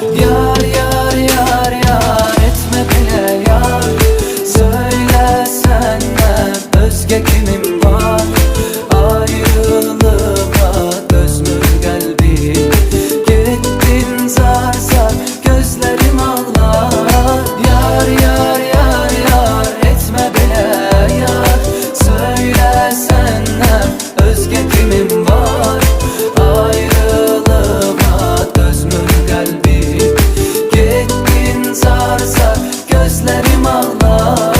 Yar yar yar yar etme bile yar Söyle senden özge? gözlerim ağlar.